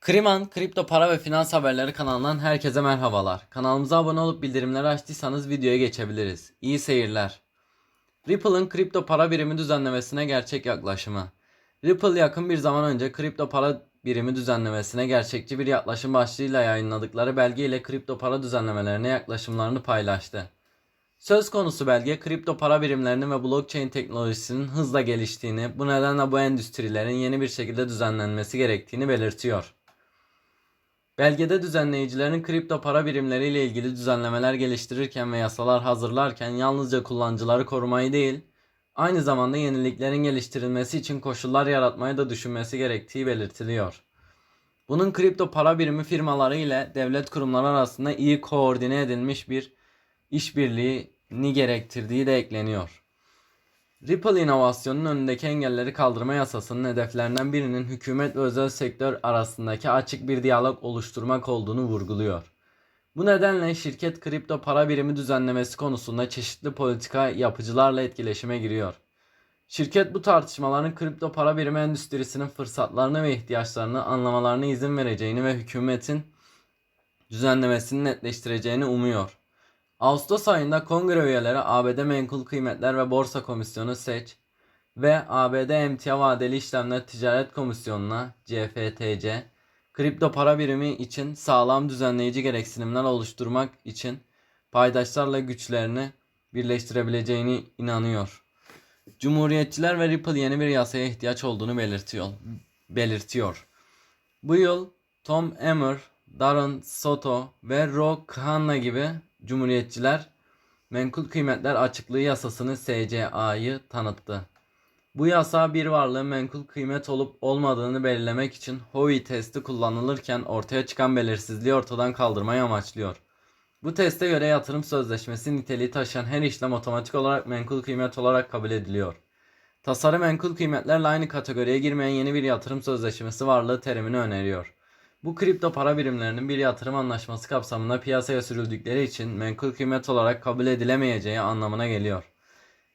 Kriman, kripto para ve finans haberleri kanalından herkese merhabalar. Kanalımıza abone olup bildirimleri açtıysanız videoya geçebiliriz. İyi seyirler. Ripple'ın kripto para birimi düzenlemesine gerçek yaklaşımı. Ripple yakın bir zaman önce kripto para birimi düzenlemesine gerçekçi bir yaklaşım başlığıyla yayınladıkları belge ile kripto para düzenlemelerine yaklaşımlarını paylaştı. Söz konusu belge kripto para birimlerinin ve blockchain teknolojisinin hızla geliştiğini, bu nedenle bu endüstrilerin yeni bir şekilde düzenlenmesi gerektiğini belirtiyor. Belgede düzenleyicilerin kripto para birimleriyle ilgili düzenlemeler geliştirirken ve yasalar hazırlarken yalnızca kullanıcıları korumayı değil, aynı zamanda yeniliklerin geliştirilmesi için koşullar yaratmayı da düşünmesi gerektiği belirtiliyor. Bunun kripto para birimi firmaları ile devlet kurumları arasında iyi koordine edilmiş bir işbirliğini gerektirdiği de ekleniyor. Ripple inovasyonun önündeki engelleri kaldırma yasasının hedeflerinden birinin hükümet ve özel sektör arasındaki açık bir diyalog oluşturmak olduğunu vurguluyor. Bu nedenle şirket kripto para birimi düzenlemesi konusunda çeşitli politika yapıcılarla etkileşime giriyor. Şirket bu tartışmaların kripto para birimi endüstrisinin fırsatlarını ve ihtiyaçlarını anlamalarına izin vereceğini ve hükümetin düzenlemesini netleştireceğini umuyor. Ağustos ayında kongre üyeleri ABD Menkul Kıymetler ve Borsa Komisyonu SEC ve ABD Emtia Vadeli İşlemler Ticaret Komisyonu'na CFTC kripto para birimi için sağlam düzenleyici gereksinimler oluşturmak için paydaşlarla güçlerini birleştirebileceğini inanıyor. Cumhuriyetçiler ve Ripple yeni bir yasaya ihtiyaç olduğunu belirtiyor. belirtiyor. Bu yıl Tom Emmer, Darren Soto ve Ro Khanna gibi Cumhuriyetçiler menkul kıymetler açıklığı yasasını SCA'yı tanıttı. Bu yasa bir varlığın menkul kıymet olup olmadığını belirlemek için Howey testi kullanılırken ortaya çıkan belirsizliği ortadan kaldırmayı amaçlıyor. Bu teste göre yatırım sözleşmesi niteliği taşıyan her işlem otomatik olarak menkul kıymet olarak kabul ediliyor. Tasarım menkul kıymetlerle aynı kategoriye girmeyen yeni bir yatırım sözleşmesi varlığı terimini öneriyor. Bu kripto para birimlerinin bir yatırım anlaşması kapsamında piyasaya sürüldükleri için menkul kıymet olarak kabul edilemeyeceği anlamına geliyor.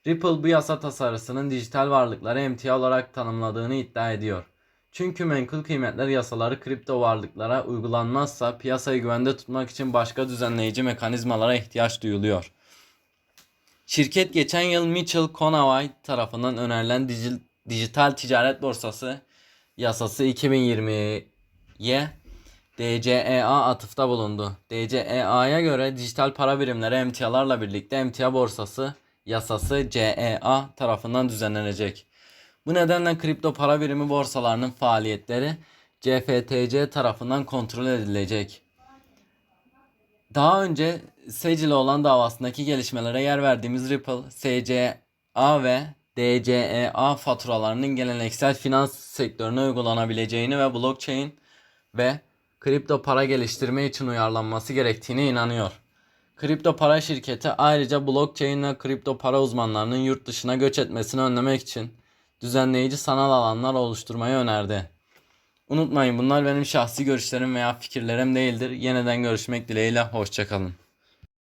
Ripple bu yasa tasarısının dijital varlıkları emtia olarak tanımladığını iddia ediyor. Çünkü menkul kıymetler yasaları kripto varlıklara uygulanmazsa piyasayı güvende tutmak için başka düzenleyici mekanizmalara ihtiyaç duyuluyor. Şirket geçen yıl Mitchell Conaway tarafından önerilen dij- dijital ticaret borsası yasası 2020'ye DCEA atıfta bulundu. DCEA'ya göre dijital para birimleri emtialarla birlikte emtia borsası yasası CEA tarafından düzenlenecek. Bu nedenle kripto para birimi borsalarının faaliyetleri CFTC tarafından kontrol edilecek. Daha önce SEC ile olan davasındaki gelişmelere yer verdiğimiz Ripple, SCA ve DCEA faturalarının geleneksel finans sektörüne uygulanabileceğini ve blockchain ve kripto para geliştirme için uyarlanması gerektiğine inanıyor. Kripto para şirketi ayrıca blockchain ve kripto para uzmanlarının yurt dışına göç etmesini önlemek için düzenleyici sanal alanlar oluşturmayı önerdi. Unutmayın bunlar benim şahsi görüşlerim veya fikirlerim değildir. Yeniden görüşmek dileğiyle hoşçakalın.